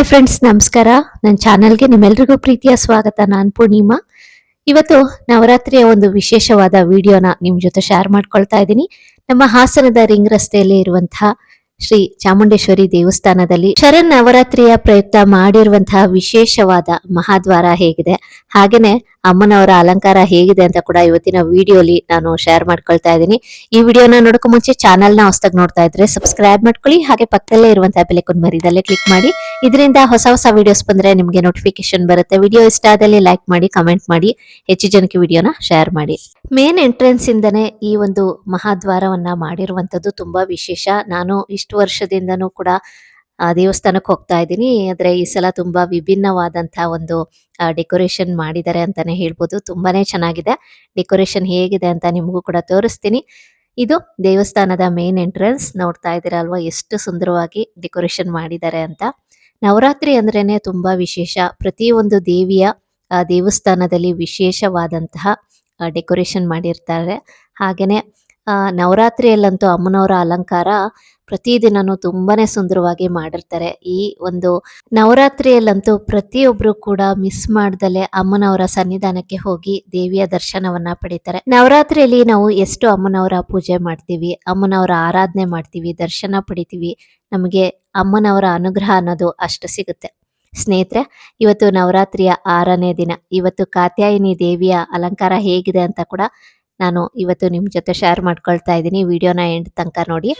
Hi friends ನಮಸ್ಕಾರ. ನನ್ನ ಚಾನಲ್ಗೆ ನಿಮ್ಮೆಲ್ರಿಗೂ ಪ್ರೀತಿಯ ಸ್ವಾಗತ. ನಾನು ಪೂರ್ಣಿಮಾ. ಇವತ್ತು ನವರಾತ್ರಿಯ ಒಂದು ವಿಶೇಷವಾದ ವಿಡಿಯೋನ ನಿಮ್ಮ ಜೊತೆ ಶೇರ್ ಮಾಡ್ಕೊಳ್ತಾ ಇದ್ದೀನಿ. ನಮ್ಮ ಹಾಸನದ ರಿಂಗ್ ರಸ್ತೆಯಲ್ಲಿ ಇರುವಂತಹ ಶ್ರೀ ಚಾಮುಂಡೇಶ್ವರಿ ದೇವಸ್ಥಾನದಲ್ಲಿ ಶರಣ್ ನವರಾತ್ರಿಯ ಪ್ರಯುಕ್ತ ಮಾಡಿರುವಂತಹ ವಿಶೇಷವಾದ ಮಹಾದ್ವಾರ ಹೇಗಿದೆ. ಹಾಗೇನೆ ಅಮ್ಮನವರ ಅಲಂಕಾರ ಹೇಗಿದೆ ಅಂತ ಕೂಡ ಇವತ್ತಿನ ವಿಡಿಯೋಲಿ ನಾನು ಶೇರ್ ಮಾಡ್ಕೊಳ್ತಾ ಇದ್ದೀನಿ. ಈ ವಿಡಿಯೋನ ನೋಡಕ್ಕೂ ಮುಂಚೆ ಚಾನಲ್ನ ಹೊಸದಾಗಿ ನೋಡ್ತಾ ಇದ್ರೆ ಸಬ್ಸ್ಕ್ರೈಬ್ ಮಾಡ್ಕೊಳ್ಳಿ, ಹಾಗೆ ಪಕ್ಕದಲ್ಲೇ ಇರುವಂತಹ ಬೆಲೆಕೊಂಡ್ ಮರಿದಲ್ಲೇ ಕ್ಲಿಕ್ ಮಾಡಿ. ಇದರಿಂದ ಹೊಸ ಹೊಸ ವಿಡಿಯೋಸ್ ಬಂದ್ರೆ ನಿಮ್ಗೆ ನೋಟಿಫಿಕೇಶನ್ ಬರುತ್ತೆ. ವಿಡಿಯೋ ಇಷ್ಟ ಆದಲ್ಲಿ ಲೈಕ್ ಮಾಡಿ ಕಮೆಂಟ್ ಮಾಡಿ, ಹೆಚ್ಚು ಜನಕ್ಕೆ ವಿಡಿಯೋನ ಶೇರ್ ಮಾಡಿ. ಮೇನ್ ಎಂಟ್ರೆನ್ಸ್ ಇಂದನೇ ಈ ಒಂದು ಮಹಾದ್ವಾರವನ್ನ ಮಾಡಿರುವಂತದ್ದು ತುಂಬಾ ವಿಶೇಷ. ನಾನು ಇಷ್ಟು ವರ್ಷದಿಂದನೂ ಕೂಡ ದೇವಸ್ಥಾನಕ್ಕೆ ಹೋಗ್ತಾ ಇದ್ದೀನಿ. ಆದರೆ ಈ ಸಲ ತುಂಬಾ ವಿಭಿನ್ನವಾದಂಥ ಒಂದು ಡೆಕೋರೇಷನ್ ಮಾಡಿದ್ದಾರೆ ಅಂತಾನೆ ಹೇಳ್ಬೋದು. ತುಂಬಾನೇ ಚೆನ್ನಾಗಿದೆ. ಡೆಕೋರೇಷನ್ ಹೇಗಿದೆ ಅಂತ ನಿಮಗೂ ಕೂಡ ತೋರಿಸ್ತೀನಿ. ಇದು ದೇವಸ್ಥಾನದ ಮೇನ್ ಎಂಟ್ರೆನ್ಸ್. ನೋಡ್ತಾ ಇದ್ದೀರಾ ಅಲ್ವಾ ಎಷ್ಟು ಸುಂದರವಾಗಿ ಡೆಕೋರೇಷನ್ ಮಾಡಿದ್ದಾರೆ ಅಂತ. ನವರಾತ್ರಿ ಅಂದ್ರೇನೆ ತುಂಬಾ ವಿಶೇಷ. ಪ್ರತಿಯೊಂದು ದೇವಿಯ ದೇವಸ್ಥಾನದಲ್ಲಿ ವಿಶೇಷವಾದಂತಹ ಡೆಕೋರೇಷನ್ ಮಾಡಿರ್ತಾರೆ. ಹಾಗೇನೆ ಆ, ನವರಾತ್ರಿಯಲ್ಲಂತೂ ಅಮ್ಮನವರ ಅಲಂಕಾರ ಪ್ರತಿದಿನನೂ ತುಂಬಾನೇ ಸುಂದರವಾಗಿ ಮಾಡಿರ್ತಾರೆ. ಈ ಒಂದು ನವರಾತ್ರಿಯಲ್ಲಂತೂ ಪ್ರತಿಯೊಬ್ರು ಕೂಡ ಮಿಸ್ ಮಾಡ್ದಲೆ ಅಮ್ಮನವರ ಸನ್ನಿಧಾನಕ್ಕೆ ಹೋಗಿ ದೇವಿಯ ದರ್ಶನವನ್ನ ಪಡಿತಾರೆ. ನವರಾತ್ರಿಯಲ್ಲಿ ನಾವು ಎಷ್ಟು ಅಮ್ಮನವರ ಪೂಜೆ ಮಾಡ್ತೀವಿ, ಅಮ್ಮನವರ ಆರಾಧನೆ ಮಾಡ್ತೀವಿ, ದರ್ಶನ ಪಡಿತೀವಿ, ನಮಗೆ ಅಮ್ಮನವರ ಅನುಗ್ರಹ ಅನ್ನೋದು ಅಷ್ಟು ಸಿಗುತ್ತೆ. ಸ್ನೇಹಿತರೆ, ಇವತ್ತು ನವರಾತ್ರಿಯ ಆರನೇ ದಿನ, ಇವತ್ತು ಕಾತ್ಯಾಯಿನಿ ದೇವಿಯ ಅಲಂಕಾರ ಹೇಗಿದೆ ಅಂತ ಕೂಡ ನಾನು ಇವತ್ತು ನಿಮ್ ಜೊತೆ ಶೇರ್ ಮಾಡ್ಕೊಳ್ತಾ ಇದ್ದೀನಿ. ವಿಡಿಯೋನ ಎಂಡ್ ತನಕ ನೋಡಿ.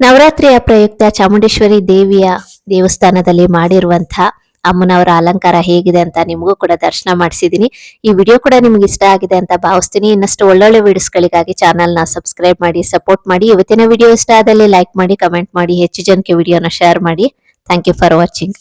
ನವರಾತ್ರಿಯ ಪ್ರಯುಕ್ತ ಚಾಮುಂಡೇಶ್ವರಿ ದೇವಿಯ ದೇವಸ್ಥಾನದಲ್ಲಿ ಮಾಡಿರುವಂತಹ ಅಮ್ಮನವರ ಅಲಂಕಾರ ಹೇಗಿದೆ ಅಂತ ನಿಮಗೂ ಕೂಡ ದರ್ಶನ ಮಾಡಿಸಿದೀನಿ ಈ ವಿಡಿಯೋ ಕೂಡ ನಿಮ್ಗೆ ಇಷ್ಟ ಆಗಿದೆ ಅಂತ ಭಾವಿಸ್ತೀನಿ. ಇನ್ನಷ್ಟು ಒಳ್ಳೊಳ್ಳೆ ವಿಡಿಯೋಸ್ಗಳಿಗಾಗಿ ಚಾನಲ್ನ ಸಬ್ಸ್ಕ್ರೈಬ್ ಮಾಡಿ ಸಪೋರ್ಟ್ ಮಾಡಿ. ಇವತ್ತಿನ ವಿಡಿಯೋ ಇಷ್ಟ ಆದಲ್ಲಿ ಲೈಕ್ ಮಾಡಿ ಕಮೆಂಟ್ ಮಾಡಿ. ಹೆಚ್ಚು ಜನಕ್ಕೆ ವಿಡಿಯೋನ ಶೇರ್ ಮಾಡಿ. Thank you for watching